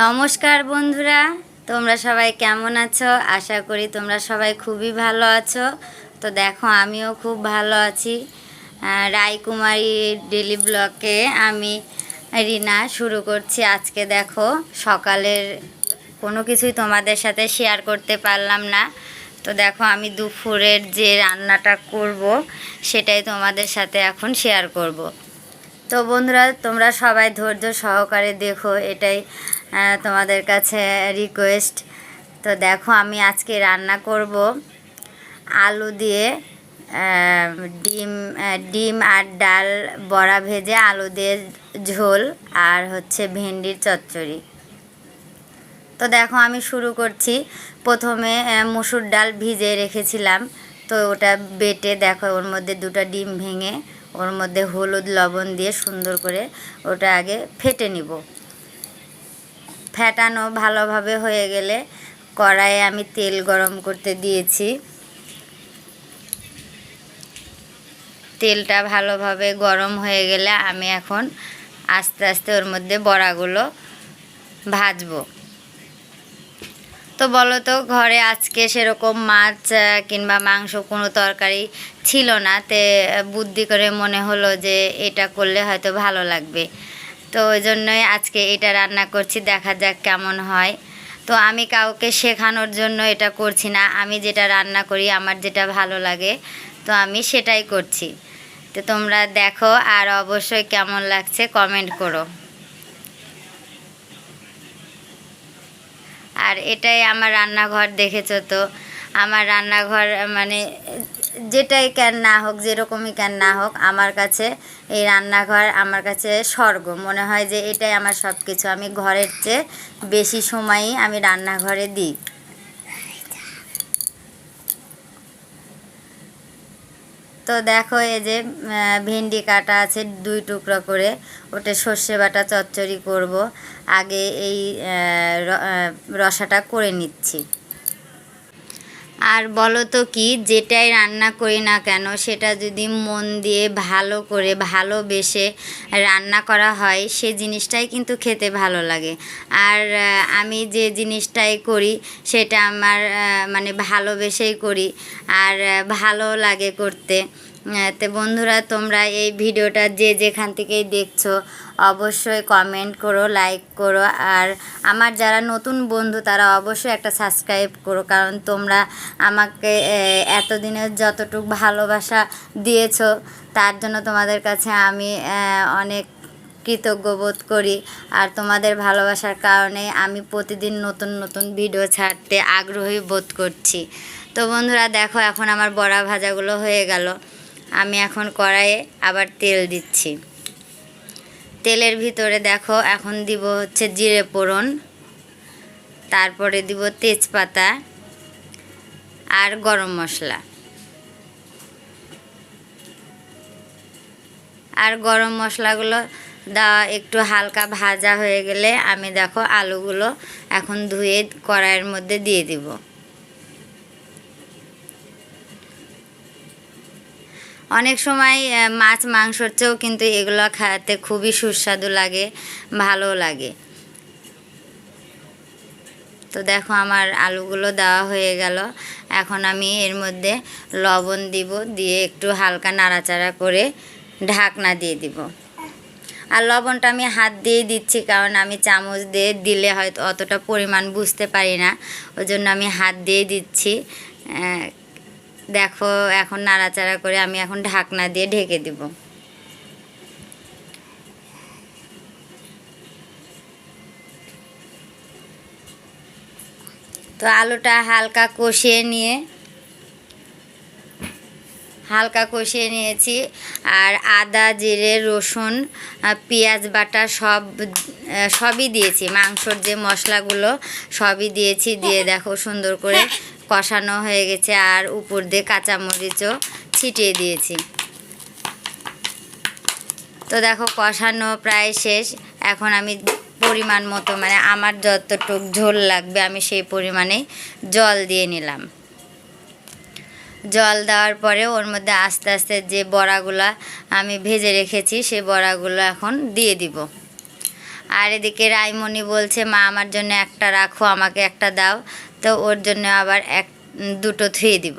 নমস্কার বন্ধুরা, তোমরা সবাই কেমন আছো? আশা করি তোমরা সবাই খুবই ভালো আছো। তো দেখো, আমিও খুব ভালো আছি। রায়কুমারী ডেলি ব্লকে আমি রিনা শুরু করছি আজকে। দেখো, সকালের কোনো কিছুই তোমাদের সাথে শেয়ার করতে পারলাম না। তো দেখো, আমি দুপুরের যে রান্নাটা করব, সেটাই তোমাদের সাথে এখন শেয়ার করব। তো বন্ধুরা, তোমরা সবাই ধৈর্য সহকারে দেখো, এটাই তোমাদের কাছে রিকোয়েস্ট তো দেখো, আমি আজকে রান্না করব আলু দিয়ে ডিম ডিম আর ডাল বড়া ভেজে আলু দিয়ে ঝোল আর হচ্ছে ভেন্ডির চচ্চড়ি। তো দেখো, আমি শুরু করছি। প্রথমে মুসুর ডাল ভিজে রেখেছিলাম। তো ওটা বেটে, দেখো, ওর মধ্যে দুটো ডিম ভেঙে ওর মধ্যে হলুদ লবণ দিয়ে সুন্দর করে ওটা আগে ফেটে নিব। ফেটানো ভালোভাবে হয়ে গেলে কড়াইয়ে আমি তেল গরম করতে দিয়েছি। তেলটা ভালোভাবে গরম হয়ে গেলে আমি এখন আস্তে আস্তে ওর মধ্যে বড়াগুলো ভাজবো। তো বলো তো, ঘরে আজকে সেরকম মাছ কিংবা মাংস কোনো তরকারি ছিল না। তে বুদ্ধি করে মনে হলো যে এটা করলে হয়তো ভালো লাগবে। তো ওই জন্যই আজকে এটা রান্না করছি, দেখা যাক কেমন হয়। তো আমি কাউকে শেখানোর জন্য এটা করছি না। আমি যেটা রান্না করি, আমার যেটা ভালো লাগে, তো আমি সেটাই করছি। তো তোমরা দেখো আর অবশ্যই কেমন লাগছে, কমেন্ট করো। আর এটাই আমার রান্নাঘর, দেখেছ তো? আমার রান্নাঘর মানে যেটাই কেন না হোক, যেরকমই কেন না হোক, আমার কাছে এই রান্নাঘর আমার কাছে স্বর্গ। মনে হয় যে এটাই আমার সব কিছু আমি ঘরের চেয়ে বেশি সময়ই আমি রান্নাঘরে দিই। তো দেখো এই যে ভেন্ডি কাটা আছে দুই টুকরো করে ওটা সর্ষে বাটা চচ্চড়ি করব। আগে এই রসাটা করে নিচ্ছি। আর বলো তো কি, যেটাই রান্না করি না কেন, সেটা যদি মন দিয়ে ভালো করে, ভালোবেসে রান্না করা হয়, সে জিনিসটাই কিন্তু খেতে ভালো লাগে। আর আমি যে জিনিসটাই করি, সেটা আমার মানে ভালোবেসেই করি। আর ভালো লাগে করতে। তো বন্ধুরা, তোমরা এই ভিডিওটা যে যেখান থেকেই দেখছ, অবশ্যই কমেন্ট করো লাইক করো, আর আমার যারা নতুন বন্ধু, তারা অবশ্যই একটা সাবস্ক্রাইব করো, কারণ তোমরা আমাকে এতদিনের যতটুকু ভালোবাসা দিয়েছ, তার জন্য তোমাদের কাছে আমি অনেক কৃতজ্ঞ বোধ করি। আর তোমাদের ভালোবাসার কারণে আমি প্রতিদিন নতুন নতুন ভিডিও ছাড়তে আগ্রহী বোধ করছি। তো বন্ধুরা, দেখো, এখন আমার বড়া ভাজাগুলো হয়ে গেল। আমি এখন কড়াইয়ে আবার তেল দিচ্ছি। তেলের ভিতরে দেখো, এখন দিব হচ্ছে জিরে ফোড়ন, তারপরে দিব তেজপাতা আর গরম মশলা। আর গরম মশলাগুলো দেওয়া একটু হালকা ভাজা হয়ে গেলে আমি দেখো আলুগুলো এখন ধুয়ে কড়াইয়ের মধ্যে দিয়ে দিব। অনেক সময় মাছ মাংসর চেয়েও কিন্তু এগুলো খাওয়াতে খুবই সুস্বাদু লাগে ভালো লাগে। তো দেখো আমার আলুগুলো দেওয়া হয়ে গেল। এখন আমি এর মধ্যে লবণ দিব, দিয়ে একটু হালকা নাড়াচাড়া করে ঢাকনা দিয়ে দিব। আর লবণটা আমি হাত দিয়েই দিচ্ছি, কারণ আমি চামচ দিয়ে দিলে হয়তো অতটা পরিমাণ বুঝতে পারি না। ওই জন্য আমি হাত দিয়েই দিচ্ছি দেখো, এখন নাড়াচাড়া করে আমি এখন ঢাকনা দিয়ে ঢেকে দিব। তো আলুটা হালকা কষিয়ে নিয়ে, হালকা কষিয়ে নিয়েছি। আর আদা, জিরে, রসুন পেঁয়াজ, বাটা সব সবই দিয়েছি। মাংসর যে মশলাগুলো সবই দিয়েছি। দিয়ে দেখো সুন্দর করে কষানো হয়ে গেছে আর উপর দিয়ে কাঁচামরিচও ছিটিয়ে দিয়েছি। তো দেখো, কষানো প্রায় শেষ। এখন আমি পরিমাণ মতো মানে আমার যতটুক ঝোল লাগবে, আমি সেই পরিমাণে জল দিয়ে নিলাম। জল দেওয়ার পরে ওর মধ্যে আস্তে আস্তে যে বড়াগুলা আমি ভেজে রেখেছি সেই বড়াগুলো এখন দিয়ে দিব। আর এদিকে রাইমণি বলছে, মা, আমার জন্য একটা রাখো, আমাকে একটা দাও। তো ওর জন্য আবার এক দুটো থুয়ে দিব।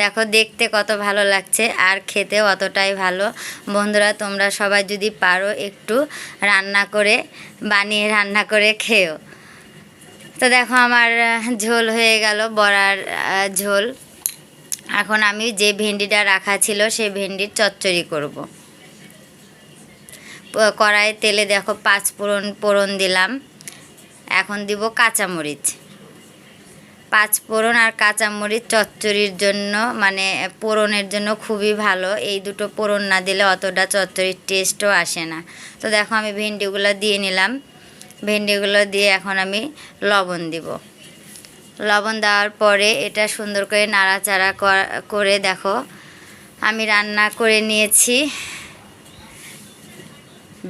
দেখো দেখতে কত ভালো লাগছে আর খেতে অতটাই ভালো। বন্ধুরা, তোমরা সবাই যদি পারো একটু রান্না করে, বানিয়ে রান্না করে খেও তো দেখো আমার ঝোল হয়ে গেল, বড়ার ঝোল। এখন আমি যে ভেন্ডিটা রাখা ছিল সেই ভেন্ডির চচ্চড়ি করব। কড়াইয়ে তেলে দেখো পাঁচ ফোড়ন ফোড়ন দিলাম। এখন দিব কাঁচামরিচ। পাঁচ ফোড়ন আর কাঁচামরিচ চচ্চড়ির জন্য মানে পোড়নের জন্য খুবই ভালো। এই দুটো পোড়ন না দিলে অতটা চচ্চড়ির টেস্টও আসে না। তো দেখো আমি ভেন্ডিগুলো দিয়ে নিলাম। ভেন্ডিগুলো দিয়ে এখন আমি লবণ দিব। লবণ দেওয়ার পরে এটা সুন্দর করে নাড়াচাড়া করে দেখো। আমি রান্না করে নিয়েছি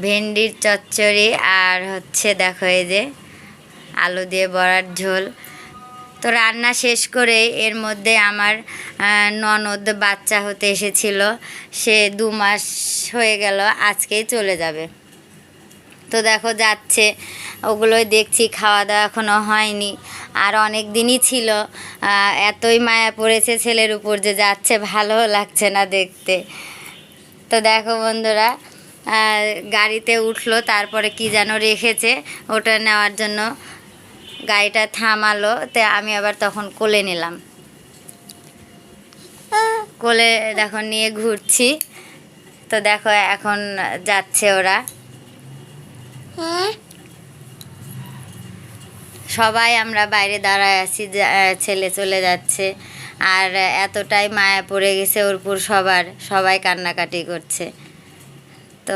ভেন্ডির চচ্চড়ি আর হচ্ছে দেখো এই যে আলু দিয়ে বড়ার ঝোল। তো রান্না শেষ করে এর মধ্যে আমার ননদ বাচ্চা হতে এসেছিল। সে দু মাস হয়ে গেল, আজকেই চলে যাবে। তো দেখো যাচ্ছে, ওগুলোই দেখছি খাওয়া দাওয়া এখনও হয়নি। আর অনেক দিনই ছিল এতই মায়া পড়েছে ছেলের উপর যে যাচ্ছে ভালো লাগছে না দেখতে। তো দেখো বন্ধুরা গাড়িতে উঠল, তারপরে কি যেন রেখেছে, ওটা নেওয়ার জন্য। গাড়িটা থামালো, তো আমি আবার তখন কোলে নিলাম। কোলে দেখো নিয়ে ঘুরছি। তো দেখো এখন যাচ্ছে ওরা। সবাই আমরা বাইরে দাঁড়ায় আছি ছেলে চলে যাচ্ছে। আর এতটাই মায়া পড়ে গেছে ওর উপর সবার, সবাই কান্নাকাটি করছে। তো